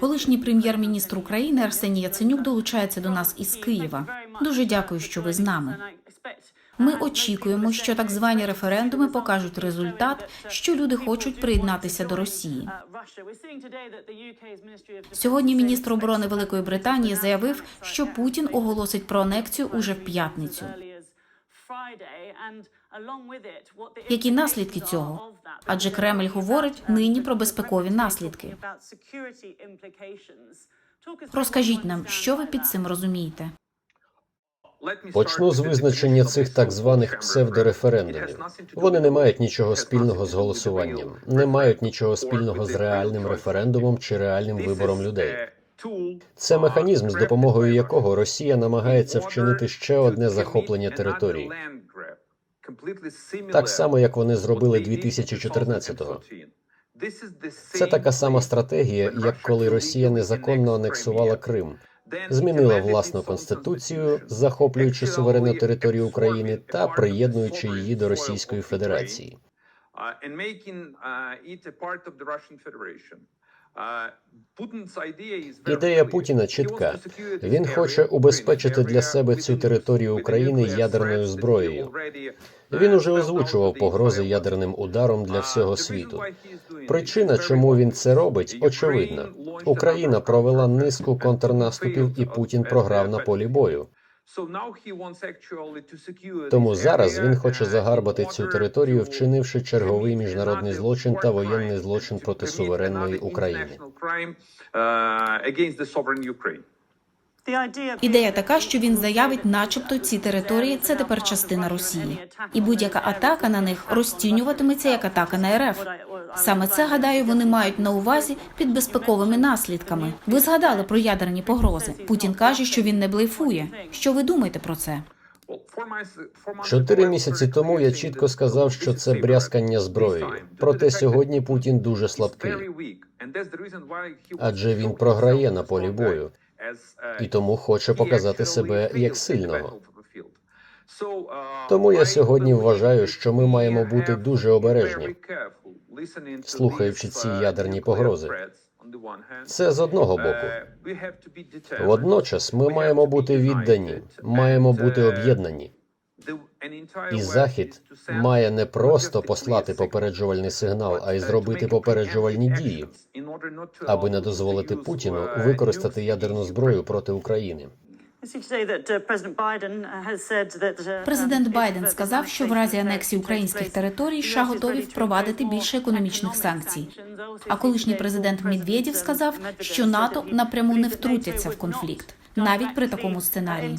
Колишній прем'єр-міністр України Арсеній Яценюк долучається до нас із Києва. Дуже дякую, що ви з нами. Ми очікуємо, що так звані референдуми покажуть результат, що люди хочуть приєднатися до Росії. Сьогодні міністр оборони Великої Британії заявив, що Путін оголосить про анексію уже в п'ятницю. Які наслідки цього? Адже Кремль говорить нині про безпекові наслідки. Розкажіть нам, що ви під цим розумієте? Почну з визначення цих так званих псевдореферендумів. Вони не мають нічого спільного з голосуванням, не мають нічого спільного з реальним референдумом чи реальним вибором людей. Це механізм, з допомогою якого Росія намагається вчинити ще одне захоплення території, так само як вони зробили 2014-го. Це така сама стратегія, як коли Росія незаконно анексувала Крим, змінила власну конституцію, захоплюючи суверенну територію України та приєднуючи її до Російської Федерації. Ідея Путіна чітка. Він хоче убезпечити для себе цю територію України ядерною зброєю. Він уже озвучував погрози ядерним ударом для всього світу. Причина, чому він це робить, очевидна. Україна провела низку контрнаступів, і Путін програв на полі бою. Тому зараз він хоче загарбати цю територію, вчинивши черговий міжнародний злочин та воєнний злочин проти суверенної України. Ідея така, що він заявить, начебто, ці території це тепер частина Росії, і будь-яка атака на них розцінюватиметься як атака на РФ. Саме це гадаю, вони мають на увазі під безпековими наслідками. Ви згадали про ядерні погрози. Путін каже, що він не блефує. Що ви думаєте про це? Чотири місяці тому я чітко сказав, що це брязкання зброєю. Проте сьогодні Путін дуже слабкий, адже він програє на полі бою і тому хоче показати себе як сильного. Тому я сьогодні вважаю, що ми маємо бути дуже обережні, слухаючи ці ядерні погрози. Це з одного боку. Водночас ми маємо бути віддані, маємо бути об'єднані. І захід має не просто послати попереджувальний сигнал, а й зробити попереджувальні дії, аби не дозволити Путіну використати ядерну зброю проти України. Президент Байден сказав, що в разі анексії українських територій США готові впровадити більше економічних санкцій. А колишній президент Медведєв сказав, що НАТО напряму не втрутяться в конфлікт, навіть при такому сценарії.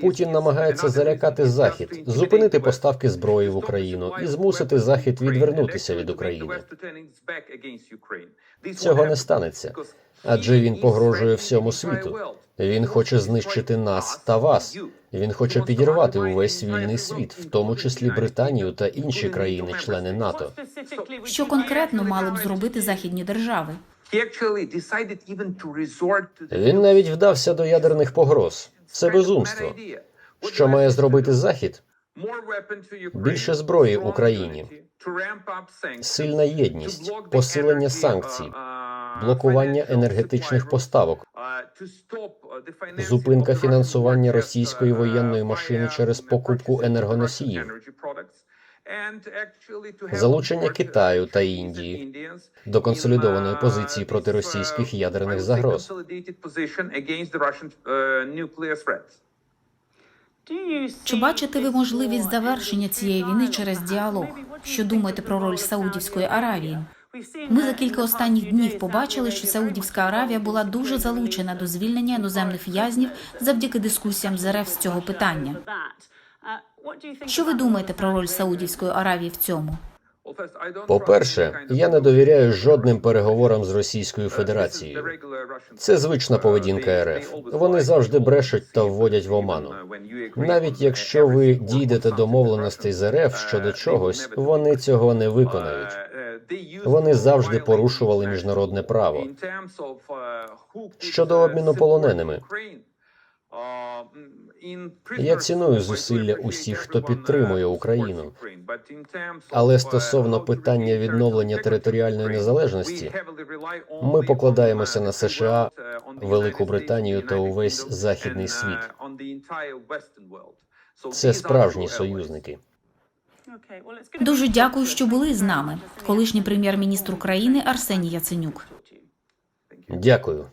Путін намагається залякати захід, зупинити поставки зброї в Україну і змусити захід відвернутися від України. Цього не станеться, адже він погрожує всьому світу. Він хоче знищити нас та вас. Він хоче підірвати увесь вільний світ, в тому числі Британію та інші країни-члени НАТО. Що конкретно мали б зробити західні держави? Він навіть вдався до ядерних погроз. Це безумство. Що має зробити захід? Більше зброї Україні, Сильна єдність, посилення санкцій, блокування енергетичних поставок, зупинка фінансування російської воєнної машини через покупку енергоносіїв, залучення Китаю та Індії до консолідованої позиції проти російських ядерних загроз. Чи бачите ви можливість завершення цієї війни через діалог? Що думаєте про роль Саудівської Аравії? Ми за кілька останніх днів побачили, що Саудівська Аравія була дуже залучена до звільнення іноземних в'язнів завдяки дискусіям з РФ з цього питання. Що ви думаєте про роль Саудівської Аравії в цьому? По-перше, я не довіряю жодним переговорам з Російською Федерацією. Це звична поведінка РФ. Вони завжди брешуть та вводять в оману. Навіть якщо ви дійдете домовленостей з РФ щодо чогось, вони цього не виконають. Вони завжди порушували міжнародне право. Щодо обміну полоненими, Я ціную зусилля усіх, хто підтримує Україну. Але стосовно питання відновлення територіальної незалежності, ми покладаємося на США, Велику Британію та увесь західний світ. Це справжні союзники. Дуже дякую, що були з нами. Колишній прем'єр-міністр України Арсеній Яценюк. Дякую.